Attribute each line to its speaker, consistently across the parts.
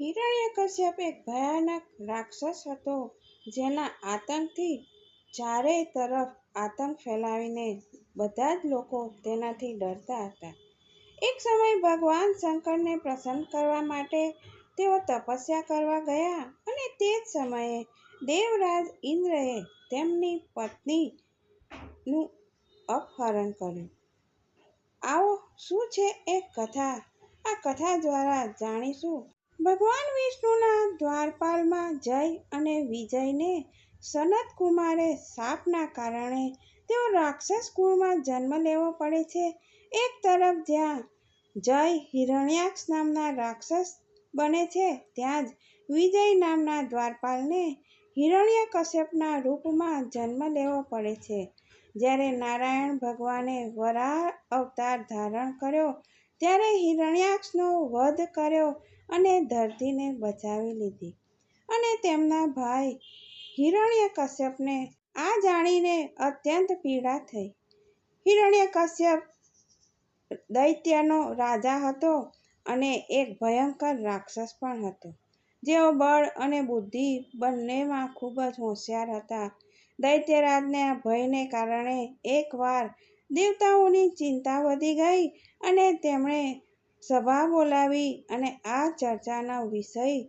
Speaker 1: હિરણ્યકશ્યપ એક ભયાનક રાક્ષસ હતો, જેના આતંકથી ચારેય તરફ આતંક ફેલાવીને બધા જ લોકો તેનાથી ડરતા હતા. એક સમય ભગવાન શંકરને પ્રસન્ન કરવા માટે તેઓ તપસ્યા કરવા ગયા અને તે જ સમયે દેવરાજ ઇન્દ્રએ તેમની પત્નીનું અપહરણ કર્યું. આવો, શું છે એ કથા આ કથા દ્વારા જાણીશું. ભગવાન વિષ્ણુના દ્વારપાલમાં જય અને વિજયને સનતકુમારે સાપના કારણે તેઓ રાક્ષસ કુળમાં જન્મ લેવો પડે છે. એક તરફ જ્યાં જય હિરણ્યાક્ષ નામના રાક્ષસ બને છે, ત્યાં જ વિજય નામના દ્વારપાલને હિરણ્ય કશ્યપના રૂપમાં જન્મ લેવો પડે છે. જ્યારે નારાયણ ભગવાને વરાહ અવતાર ધારણ કર્યો, ત્યારે હિરણ્યાક્ષનો વધ કર્યો અને ધરતીને બચાવી લીધી અને તેમના ભાઈ હિરણ્યકશ્યપને આ જાણીને અત્યંત પીડા થઈ. હિરણ્યકશ્યપ દૈત્યનો રાજા હતો અને એક ભયંકર રાક્ષસ પણ હતો જેઓ બળ અને બુદ્ધિ બંનેમાં ખૂબ જ હોશિયાર હતા. દૈત્યરાજના ભયને કારણે એકવાર દેવતાઓની ચિંતા વધી ગઈ અને તેમણે સભા બોલાવી અને આ ચર્ચાનો વિષય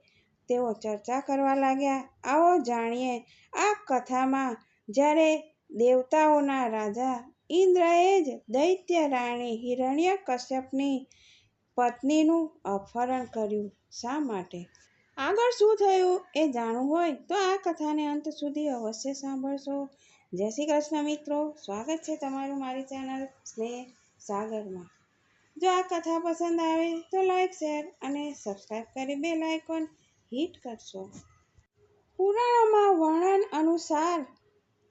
Speaker 1: તેઓ ચર્ચા કરવા લાગ્યા. આવો જાણીએ, આ કથામાં જ્યારે દેવતાઓના રાજા ઇન્દ્રએ જ દૈત્ય રાણી હિરણ્યકશ્યપની પત્નીનું અપહરણ કર્યું, શા માટે? આગળ શું થયું એ જાણવું હોય તો આ કથાને અંત સુધી અવશ્ય સાંભળશો. જય શ્રી કૃષ્ણ મિત્રો, સ્વાગત છે તમારું મારી ચેનલ સ્નેહ સાગરમાં. જો આ કથા પસંદ આવે તો લાઈક શેર અને સબસ્ક્રાઈબ કરી બે લાઇકોન હિટ કરશો. પુરાણોમાં વર્ણન અનુસાર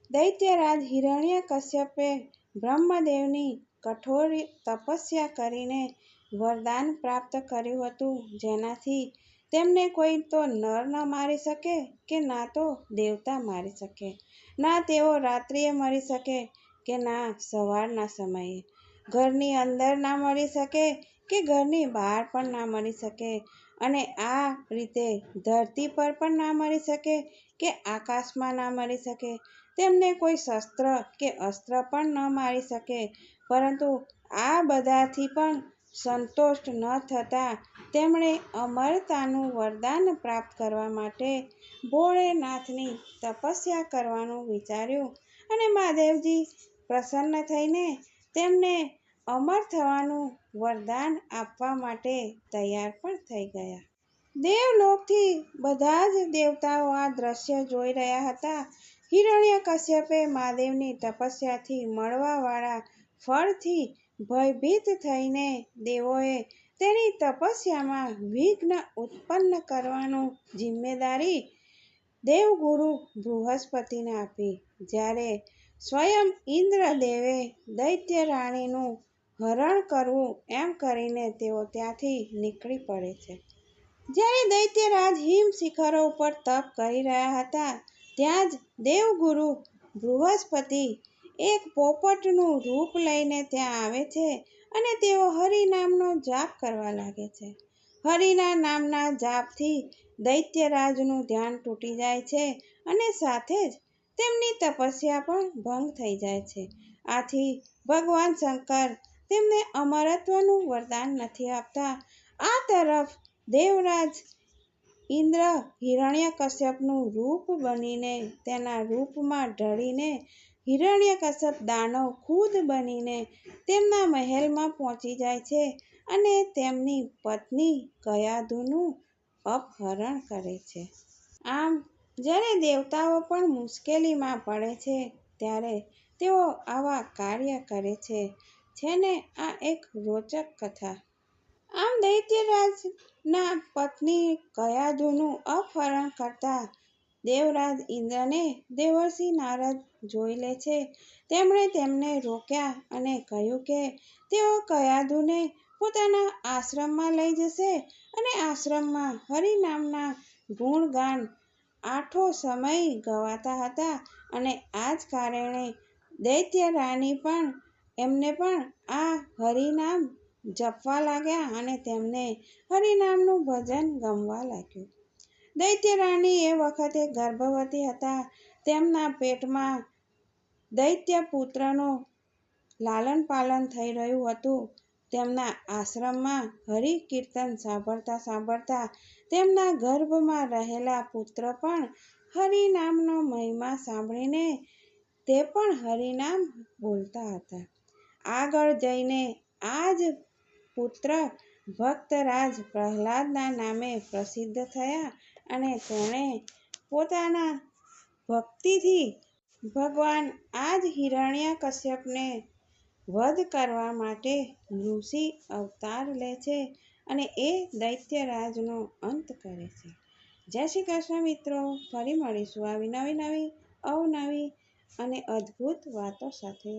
Speaker 1: દૈત્યરાજ હિરણ્ય કશ્યપે બ્રહ્મદેવની કઠોર તપસ્યા કરીને વરદાન પ્રાપ્ત કર્યું હતું જેનાથી તેમને કોઈ તો નર ન મારી શકે કે ના તો દેવતા મારી શકે. ના તેઓ રાત્રિએ મરી શકે કે ના સવારના સમયે. ઘરની અંદર ના મળી શકે કે ઘરની બહાર પણ ના મળી શકે અને આ રીતે ધરતી પર પણ ના મળી શકે કે આકાશમાં ના મળી શકે. તેમને કોઈ શસ્ત્ર કે અસ્ત્ર પણ ન મારી શકે. પરંતુ આ બધાથી પણ સંતોષ્ટ ન થતાં તેમણે અમરતાનું વરદાન પ્રાપ્ત કરવા માટે ભોળેનાથની તપસ્યા કરવાનું વિચાર્યું અને મહાદેવજી પ્રસન્ન થઈને તેમને અમર થવાનું વરદાન આપવા માટે તૈયાર પણ થઈ ગયા. દેવલોકથી બધા જ દેવતાઓ આ દ્રશ્ય જોઈ રહ્યા હતા. હિરણ્ય કશ્યપે મહાદેવની તપસ્યાથી મળવાવાળા ફળથી ભયભીત થઈને દેવોએ તેની તપસ્યામાં વિઘ્ન ઉત્પન્ન કરવાનું જિમ્મેદારી દેવગુરુ બૃહસ્પતિને આપી. જ્યારે સ્વયં ઇન્દ્રદેવે દૈત્યરાણીનું હરણ કરવું એમ કરીને તેઓ ત્યાંથી નીકળી પડે છે. જ્યારે દૈત્યરાજ હિમ શિખરો ઉપર તપ કરી રહ્યા હતા, ત્યાં જ દેવગુરુ બૃહસ્પતિ એક પોપટનું રૂપ લઈને ત્યાં આવે છે અને તેઓ હરિનામનો જાપ કરવા લાગે છે. હરિના નામના જાપથી દૈત્યરાજનું ધ્યાન તૂટી જાય છે અને સાથે જ તેમની તપસ્યા પણ ભંગ થઈ જાય છે. આથી ભગવાન શંકર તેમને અમરત્વનું વરદાન નથી આપતા. આ તરફ દેવરાજ ઇન્દ્ર હિરણ્યકશ્યપનું રૂપ બનીને તેના રૂપમાં ઢળીને હિરણ્યકશ્યપ દાનવ ખુદ બનીને તેમના મહેલમાં પહોંચી જાય છે અને તેમની પત્ની કયાધુનું અપહરણ કરે છે. આમ જ્યારે દેવતાઓ પણ મુશ્કેલીમાં પડે છે, ત્યારે તેઓ આવા કાર્ય કરે છે. છે ને આ એક રોચક કથા! આમ દૈત્યરાજના પત્ની કયાદુનું અપહરણ કરતા દેવરાજ ઇન્દ્રને દેવર્ષિ નારદ જોઈ લે છે. તેમણે તેમને રોક્યા અને કહ્યું કે તેઓ કયાદુને પોતાના આશ્રમમાં લઈ જશે અને આશ્રમમાં હરિનામના ગુણગાન આઠો સમય ગવાતા હતા અને આ જ કારણે દૈત્યરાણી પણ એમને પણ આ હરિનામ જપવા લાગ્યા અને તેમને હરિનામનું ભજન ગમવા લાગ્યું. દૈત્ય રાણી એ વખતે ગર્ભવતી હતા. તેમના પેટમાં દૈત્ય પુત્રનું લાલન પાલન થઈ રહ્યું હતું. તેમના આશ્રમમાં હરિ કીર્તન સાંભળતા સાંભળતા તેમના ગર્ભમાં રહેલા પુત્ર પણ હરિનામનો મહિમા સાંભળીને તે પણ હરિનામ બોલતા હતા. આગળ જઈને આ જ પુત્ર ભક્તરાજ પ્રહલાદના નામે પ્રસિદ્ધ થયા અને તેણે પોતાના ભક્તિથી ભગવાન આ જ હિરણ્યકશ્યપને વધ કરવા માટે ઋષિ અવતાર લે છે અને એ દૈત્યરાજનો અંત કરે છે. જય શ્રી કૃષ્ણ મિત્રો, ફરી મળીશું આવી નવી નવી, અવનવી અને અદ્ભુત વાતો સાથે.